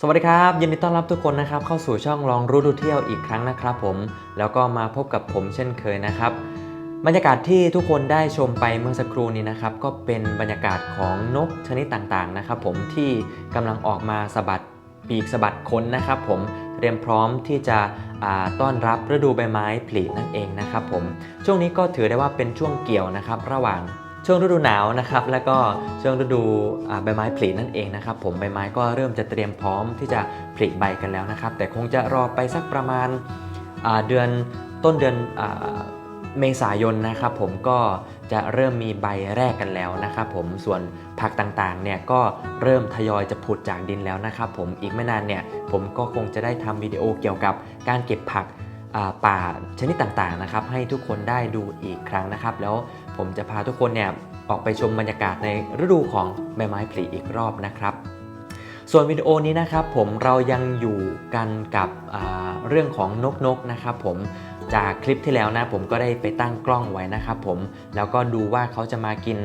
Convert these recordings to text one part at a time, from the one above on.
สวัสดีครับยินดีต้อนรับทุกคนนะครับเข้าสู่ช่องลองรู้ดูเที่ยวอีกครั้งนะครับผมแล้วก็มาพบกับผมเช่นเคยนะครับ บรรยากาศที่ทุกคนได้ชมไปเมื่อสักครู่นี้นะครับก็เป็นบรรยากาศของนกชนิดต่างๆนะครับ ผมที่กำลังออกมาสะบัดปีกสะบัดขนนะครับ ผมเตรียมพร้อมที่จะต้อนรับฤดูใบไม้ผลินั่นเองนะครับ ผมช่วงนี้ก็ถือได้ว่าเป็นช่วงเกี่ยวนะครับ ระหว่าง ช่วงฤดูหนาวนะครับแล้วก็ช่วงฤดูใบไม้ผลินั่นเองนะครับผมใบไม้ก็เริ่มจะเตรียมพร้อมที่จะผลิใบกันแล้วนะครับ แต่คงจะรอไปสักประมาณาเดือนต้นเดือนอเมษายนนะครับผมก็จะเริ่มมีใบแรกกันแล้วนะครับผมส่วนผักต่างๆเนี่ยก็เริ่มทยอยจะผุดจากดินแล้วนะครับผมอีกไม่นานเนี่ยผมก็คงจะได้ทำวิดีโอเกี่ยวกับการเก็บผักป่าชนิดต่างๆนะครับให้ทุกคนได้ดูอีกครั้งนะครับ แล้ว ผมจะพาทุกคนเนี่ยออกไปชมบรรยากาศในฤดูของใบไม้ผลิอีกรอบนะครับ ส่วนวิดีโอนี้นะครับผมเรายังอยู่กันกับเรื่องของนกนกๆนะครับผม จากคลิปที่แล้วนะผมก็ได้ไปตั้งกล้องไว้นะครับผมแล้วก็ดูว่าเขาจะมากิน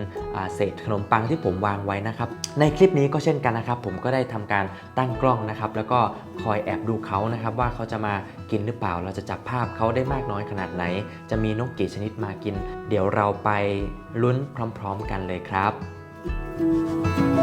เศษขนมปังที่ผมวางไว้นะครับในคลิปนี้ก็เช่นกันนะครับ ผมก็ได้ทำการตั้งกล้องนะครับ แล้วก็คอยแอบดูเขานะครับว่าเขาจะมากินหรือเปล่า เราจะจับภาพเขาได้มากน้อยขนาดไหน จะมีนกกี่ชนิดมากิน เดี๋ยวเราไปลุ้นพร้อม ๆ กันเลยครับเ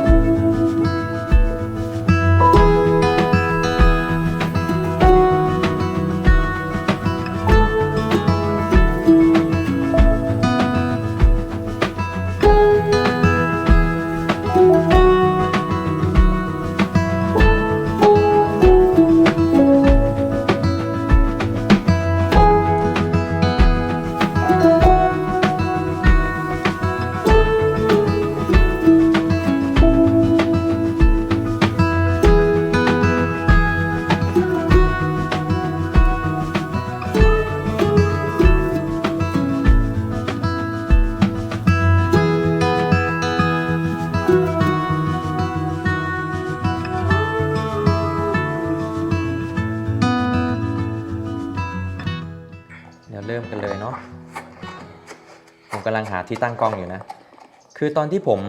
ที่ตั้งกล้องอยู่นะ คือตอนที่ผม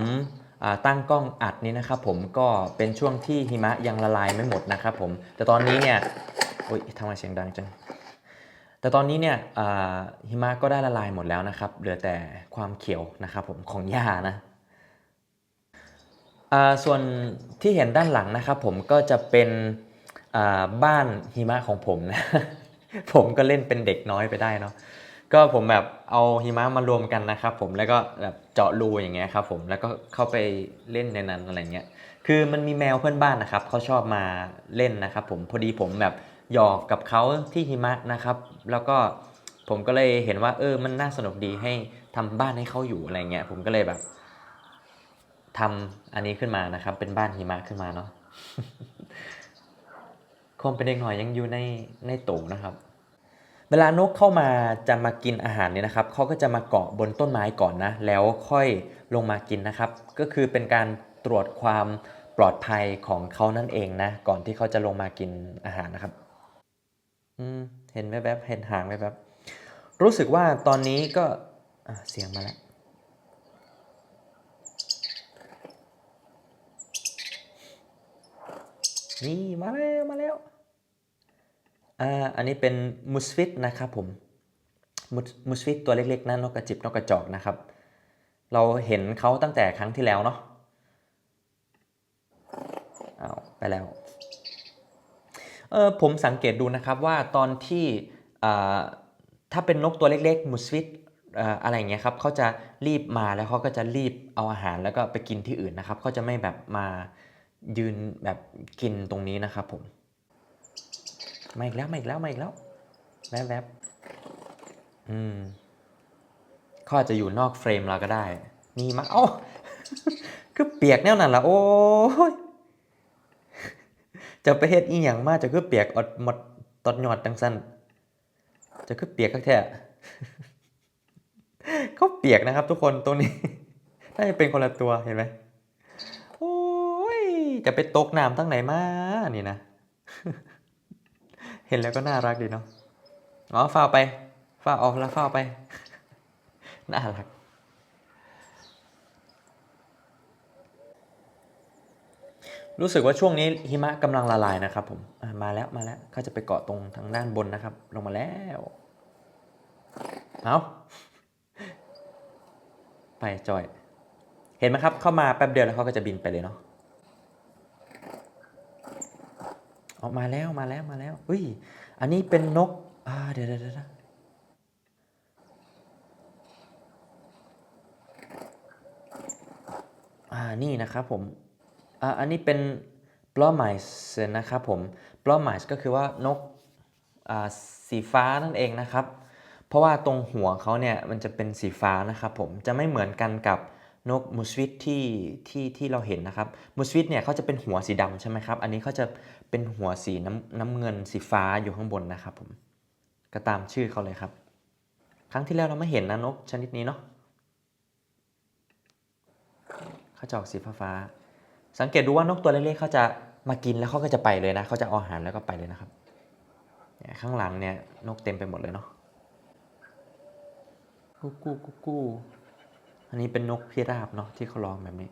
ตั้งกล้องอัดนี้นะครับผมก็เป็นช่วงที่หิมะยังละลายไม่หมดนะครับผม แต่ตอนนี้เนี่ยโอ๊ยทำไมเสียงดังจัง แต่ตอนนี้เนี่ยหิมะก็ได้ละลายหมดแล้วนะครับ เหลือแต่ความเขียวนะครับผมของหญ้านะส่วนที่เห็นด้านหลังนะครับผมก็จะเป็นบ้านหิมะของผมนะ ผมก็เล่นเป็นเด็กน้อยไปได้เนาะ ก็ผมแบบเอาหิมะมารวมกันนะครับผมแล้วก็แบบเจาะรูอย่างเงี้ยครับผมแล้วก็เข้าไปเล่นในนั้นอะไรเงี้ยคือมันมีแมวเพื่อนบ้านนะครับเขาชอบมาเล่นนะครับผมพอดีผมแบบหยอกกับเขาที่หิมะนะครับ แล้วก็ผมก็เลยเห็นว่า เออมันน่าสนุกดีให้ทำบ้านให้เขาอยู่อะไรเงี้ยผมก็เลยแบบทำอันนี้ขึ้นมานะครับ เป็นบ้านหิมะขึ้นมาเนาะคงเป็นเด็กหน่อยยังอยู่ในในโตนะครับ เวลานกเข้ามาจะมากินอาหารเนี่ยนะครับเขาก็จะมาเกาะบนต้นไม้ก่อนนะ แล้วค่อยลงมากินนะครับ ก็คือเป็นการตรวจความปลอดภัยของเขานั่นเองนะ ก่อนที่เขาจะลงมากินอาหารนะครับอืมเห็นแวบๆเห็นหางแวบๆรู้สึกว่าตอนนี้ก็เสียงมาแล้วนี่มาแล้วมาแล้ว อ่าอันนี้เป็นมุสฟิตนะครับผมมุสฟิตตัวเล็กๆนะนกกระจิบนกกระจอกนะครับ เราเห็นเขาตั้งแต่ครั้งที่แล้วเนาะเอาวไปแล้วเออผมสังเกตดูนะครับว่าตอนที่อ่าถ้าเป็นนกตัวเล็กๆมุสฟิตอ่าอะไรเงี้ยครับเขาจะรีบมาแล้วเขาก็จะรีบเอาอาหารแล้วก็ไปกินที่อื่นนะครับเขาจะไม่แบบมายืนแบบกินตรงนี้นะครับผม มาอีกแล้วมาอีกแล้วมาอีกแล้วแวบแวบอืมเขาอาจจะอยู่นอกเฟรมเราก็ได้ นี่มาเอ้าคือเปียกแนวนั้นละโอ้ยจะไปเฮ็ดอีหยังมาจะคือเปียกอดหมดตอดหยอดจังสันจะคือเปียกคักแท้เขาเปียกนะครับ ทุกคนตรงนี้น่าจะเป็นคนละตัวเห็นไหมโอ้ยจะไปตกน้ำทั้งไหนมานี่นะ เห็นแล้วก็น่ารักดีเนาะอ๋อฝ้าวไปฝ้าวออกแล้วฝ้าวไป น่ารัก รู้สึกว่าช่วงนี้หิมะกำลังละลายนะครับผมมาแล้วมาแล้วเขาจะไปเกาะตรงทางด้านบนนะครับ ลงมาแล้วเอาไปจอย เห็นไหมครับ เข้ามาแป๊บเดียวแล้วเขาก็จะบินไปเลยเนาะ ออกมาแล้วมาแล้วมาแล้วอุ้ย อันนี้เป็นนก อ่าเดี๋ยวเดี๋ยวเดี๋ยวอ่า นี่นะครับผม อ่า อันนี้เป็นปลอมไมส์นะครับผม ปลอมไมส์ก็คือว่านก อ่า สีฟ้านั่นเองนะครับ เพราะว่าตรงหัวเขาเนี่ยมันจะเป็นสีฟ้านะครับผม จะไม่เหมือนกันกับ นกมูสวิตที่ที่ที่เราเห็นนะครับมูสวิตเนี่ยเขาจะเป็นหัวสีดำใช่ไหมครับ อันนี้เขาจะเป็นหัวสีน้ำน้ำเงินสีฟ้าอยู่ข้างบนนะครับผมก็ตามชื่อเขาเลยครับ ครั้งที่แล้วเราไม่เห็นนะนกชนิดนี้เนาะเขาจะออกสีฟ้าๆสังเกตดูว่านกตัวเล็กๆเขาจะมากินแล้วเขาก็จะไปเลยนะเขาจะเอาอาหารแล้วก็ไปเลยนะครับเนี่ยข้างหลังเนี่ยนกเต็มไปหมดเลยเนาะกูกูกูกู อันนี้เป็นนกพิราบเนาะที่เขาร้องแบบนี้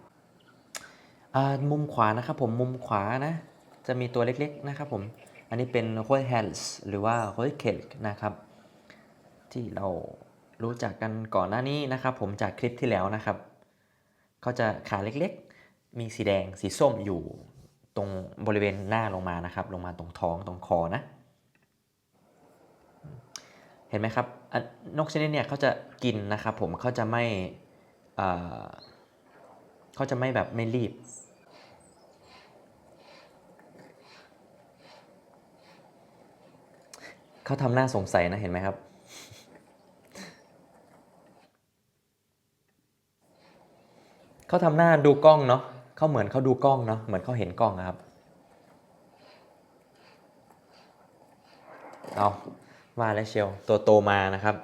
มุมขวานะครับผมมุมขวานะ จะมีตัวเล็กๆนะครับผมอันนี้เป็นโคยเฮลส์หรือว่าโคยเคลนะครับ ที่เรารู้จักกันก่อนหน้านี้นะครับ ผมจากคลิปที่แล้วนะครับเขาจะขาเล็กๆ มีสีแดงสีส้มอยู่ตรงบริเวณหน้าลงมานะครับ ลงมาตรงท้องตรงคอนะ เห็นไหมครับนกชนิดเนี่ยเขาจะกินนะครับ ผมเขาจะไม่ เขาจะไม่แบบไม่รีบ เขาทำหน้าสงสัยนะเห็นไหมครับเขาทำหน้าดูกล้องเนาะเขาเหมือนเขาดูกล้องเนาะเหมือนเขาเห็นกล้องครับ เอามาแล้วเชียวตัวโตมานะครับ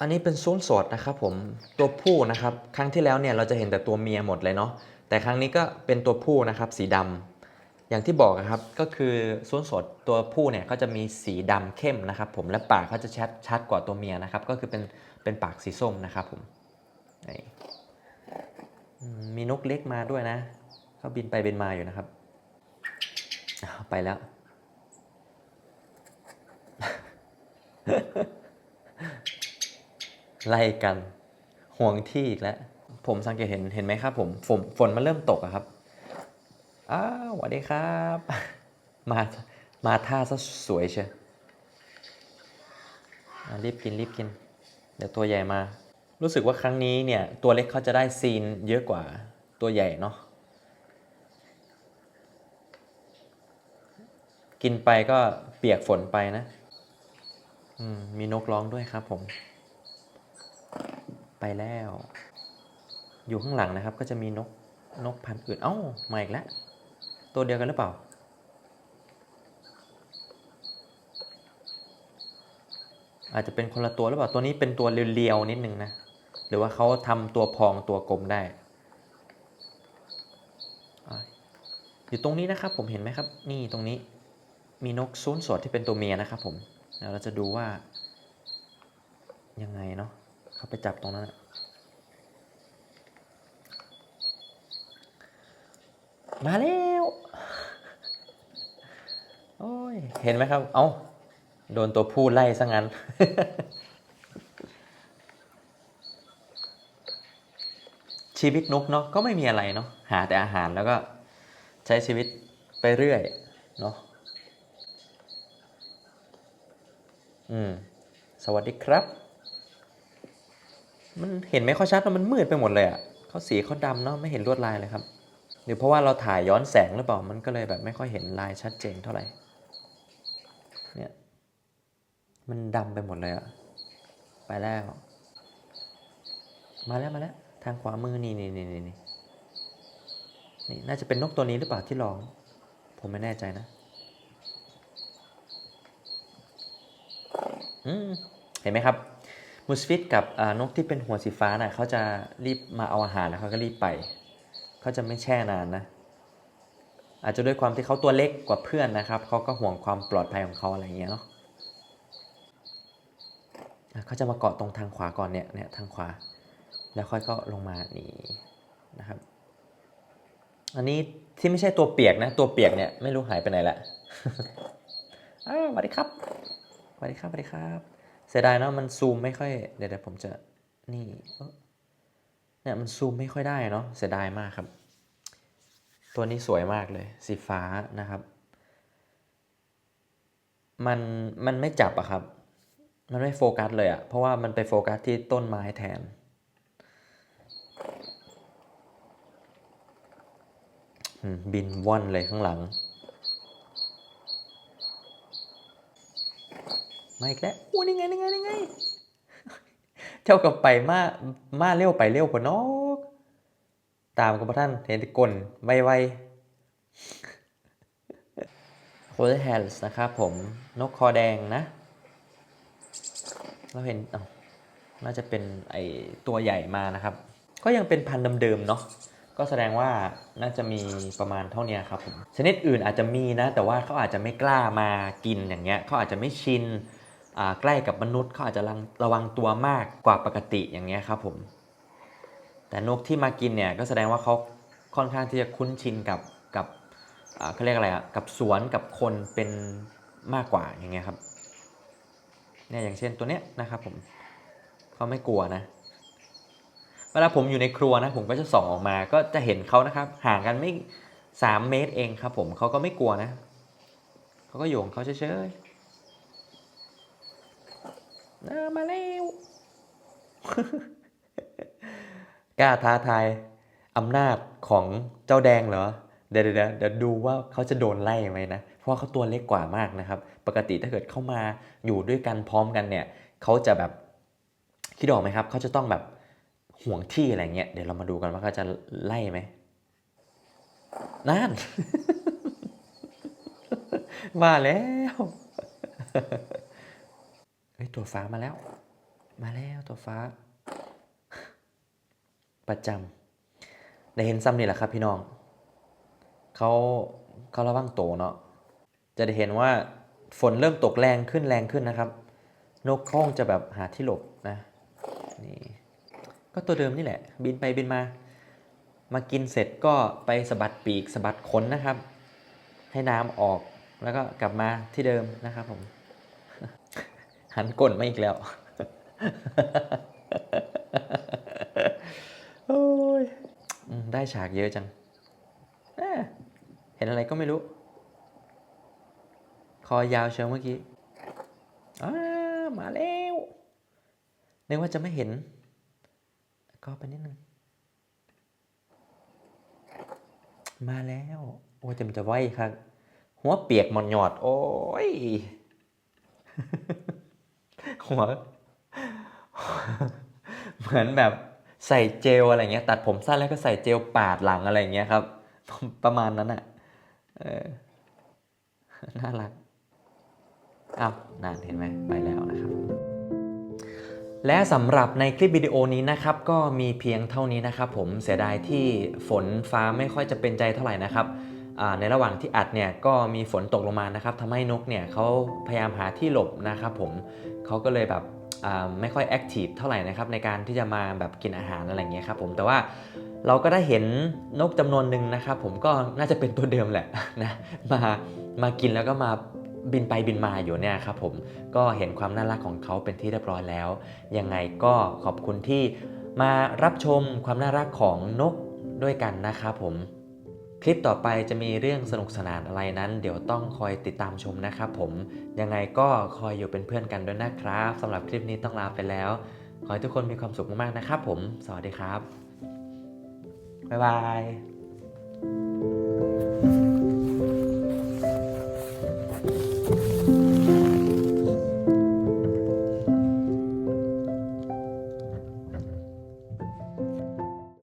อันนี้เป็นซูนสดนะครับผมตัวผู้นะครับ ครั้งที่แล้วเนี่ยเราจะเห็นแต่ตัวเมียหมดเลยเนาะแต่ครั้งนี้ก็เป็นตัวผู้นะครับสีดำอย่างที่บอกอะครับก็คือส้นสดตัวผู้เนี่ยก็จะมีสีดำเข้มนะครับ ผมและปากเขาจะชัดชัดกว่าตัวเมียนะครับ ก็คือเป็นเป็นปากสีส้มนะครับผมมีนกเล็กมาด้วยนะเขาบินไปบินมาอยู่นะครับ ไปแล้ว ไล่กันห่วงที่อีกแล้วผมสังเกตเห็นเห็นไหมครับผมฝนฝนมันเริ่มตกอะครับอ้าวสวัสดีครับ มามาท่าซะสวยเชียรีบกินรีบกิน เดี๋ยวตัวใหญ่มา รู้สึกว่าครั้งนี้เนี่ย ตัวเล็กเขาจะได้ซีนเยอะกว่าตัวใหญ่เนาะกินไปก็เปียกฝนไปนะมมีนกร้องด้วยครับผม ไปแล้ว อยู่ข้างหลังนะครับ ก็จะมีนกนกพันธุ์อื่น เอ้ามาอีกแล้ว ตัวเดียวกันหรือเปล่า อาจจะเป็นคนละตัวหรือเปล่า ตัวนี้เป็นตัวเรียวๆนิดนึงนะ หรือว่าเขาทำตัวพองตัวกลมได้ อยู่ตรงนี้นะครับผมเห็นไหมครับ นี่ตรงนี้ มีนกซูนสดที่เป็นตัวเมียนะครับผมเดี๋ยวเราจะดูว่ายังไงเนาะ เขาไปจับตรงนั้นมาแล้ว โอ้ย เห็นไหมครับ เอ้า โดนตัวผู้ไล่ซะงั้น ชีวิตนกเนาะ ก็ไม่มีอะไรเนาะ หาแต่อาหารแล้วก็ใช้ชีวิตไปเรื่อยเนาะ อืม สวัสดีครับ มันเห็นไม่ค่อยชัดนะมันมืดไปหมดเลยอะ่ะเขาสีเขาดำเนาะไม่เห็นลวดลายเลยครับหรือเพราะว่าเราถ่ายย้อนแสงหรือเปล่ามันก็เลยแบบไม่ค่อยเห็นลายชัดเจนเท่าไหร่เนี่ยมันดำไปหมดเลยอะไปแล้ว มาแล้วมาแล้ว ทางขวามือนี่นี่นี่นี่นี่นี่น่าจะเป็นนกตัวนี้หรือเปล่าที่ร้อง ผมไม่แน่ใจนะอืมเห็นไหมครับ มูสฟิตกับนกที่เป็นหัวสีฟ้าน่ะเขาจะรีบมาเอาอาหารแล้วเขาก็รีบไป เขาจะไม่แช่นานนะ อาจจะด้วยความที่เขาตัวเล็กกว่าเพื่อนนะครับ เขาก็ห่วงความปลอดภัยของเขาอะไรอย่างเงี้ยเนาะเขาจะมาเกาะตรงทางขวาก่อนเนี่ยเนี่ยทางขวา แล้วค่อยก็ลงมานี่นะครับ อันนี้ที่ไม่ใช่ตัวเปียกนะ ตัวเปียกเนี่ยไม่รู้หายไปไหนละอ้าวสวัสดีครับสวัสดีครับสวัสดีครับ สียดายเนอะมันซูมไม่ค่อยเดี๋ยวเดี๋ยวผมจะนี่เนี่ยมันซูมไม่ค่อยได้เนาะเสียดายมากครับ ตัวนี้สวยมากเลย สีฟ้านะครับ มันมันไม่จับอะครับ มันไม่โฟกัสเลยอะเพราะว่ามันไปโฟกัสที่ต้นไม้แทน บินว่อนเลยข้างหลัง มาอีกแล้วอู้นี่ไงนี่ไงนี่ไง เจ้ากับไปมามาเร็วไปเร็วกว่านก ตามกับพระท่านเห็นกลไวไวโคลแฮนส์นะครับผมนกคอแดงนะ เราเห็นเอาน่าจะเป็นไอตัวใหญ่มานะครับ ก็ยังเป็นพันธุ์เดิมๆเนาะก็แสดงว่าน่าจะมีประมาณเท่านี้ครับผมชนิดอื่นอาจจะมีนะ แต่ว่าเขาอาจจะไม่กล้ามากินอย่างเงี้ยเขาอาจจะไม่ชิน ใกล้กับมนุษย์เขาอาจจะระระวังตัวมากกว่าปกติอย่างเงี้ยครับผม แต่นกที่มากินเนี่ยก็แสดงว่าเขาค่อนข้างที่จะคุ้นชินกับกับเขาเรียกอะไรอะกับสวนกับคนเป็นมากกว่าอย่างเงี้ยครับเนี่ยอย่างเช่นตัวเนี้ยนะครับผมเขาไม่กลัวนะ เวลาผมอยู่ในครัวนะผมก็จะส่องออกมาก็จะเห็นเขานะครับ ห่างกันไม่สามเมตรเองครับผมเขาก็ไม่กลัวนะเขาก็อยู่ของเขาเฉยๆ มาแล้วกล้าท้าทายอำนาจของเจ้าแดงเหรอ เดี๋ยวเดี๋ยวเดี๋ยวดูว่าเขาจะโดนไล่ไหมนะ เพราะเขาตัวเล็กกว่ามากนะครับ ปกติถ้าเกิดเข้ามาอยู่ด้วยกันพร้อมกันเนี่ยเขาจะแบบคิดออกไหมครับ เขาจะต้องแบบห่วงที่อะไรเงี้ย เดี๋ยวเรามาดูกันว่าเขาจะไล่ไหมนั่นมาแล้ว เฮ้ยตัวฟ้ามาแล้ว มาแล้วตัวฟ้า ประจำได้เห็นซ้ำนี่แหละครับ พี่น้องเขาเขาระวังโตเนาะจะได้เห็นว่าฝนเริ่มตกแรงขึ้นแรงขึ้นนะครับ นกขาคงจะแบบหาที่หลบนะนี่ก็ตัวเดิมนี่แหละ บินไปบินมา มากินเสร็จก็ไปสะบัดปีกสะบัดขนนะครับ ให้น้ำออกแล้วก็กลับมาที่เดิมนะครับผม หันก้นมาอีกแล้ว โอ้ยได้ฉากเยอะจัง เห็นอะไรก็ไม่รู้ คอยาวเชียวเมื่อกี้อามาแล้วนึกว่าจะไม่เห็น ก็ไปนิดนึง มาแล้ว โอ้ยเต็มจะไหวครับ หัวเปียกหมอนหยอด โอ้ย หัว เหมือนแบบใส่เจลอะไรเงี้ย ตัดผมสั้นแล้วก็ใส่เจลปาดหลังอะไรเงี้ยครับ ประมาณนั้นอะเออน่ารักอ้าวนานเห็นไหมไปแล้วนะครับ และสำหรับในคลิปวิดีโอนี้นะครับ ก็มีเพียงเท่านี้นะครับ ผมเสียดายที่ฝนฟ้าไม่ค่อยจะเป็นใจเท่าไหร่นะครับในระหว่างที่อัดเนี่ยก็มีฝนตกลงมานะครับทำให้นกเนี่ยเขาพยายามหาที่หลบนะครับผม เขาก็เลยแบบไม่ค่อยแอคทีฟเท่าไหร่นะครับในการที่จะมาแบบกินอาหารอะไรเงี้ยครับผมแต่ว่าเราก็ได้เห็นนกจำนวนหนึ่งนะครับผมก็น่าจะเป็นตัวเดิมแหละนะมามากินแล้วก็มาบินไปบินมาอยู่เนี่ยครับผมก็เห็นความน่ารักของเขาเป็นที่เรียบร้อยแล้ว ยังไงก็ขอบคุณที่มารับชมความน่ารักของนกด้วยกันนะครับผม คลิปต่อไปจะมีเรื่องสนุกสนานอะไรนั้น เดี๋ยวต้องคอยติดตามชมนะครับผม ยังไงก็คอยอยู่เป็นเพื่อนกันด้วยนะครับสำหรับคลิปนี้ต้องลาไปแล้ว ขอให้ทุกคนมีความสุขมากๆนะครับผม สวัสดีครับ บ๊ายบาย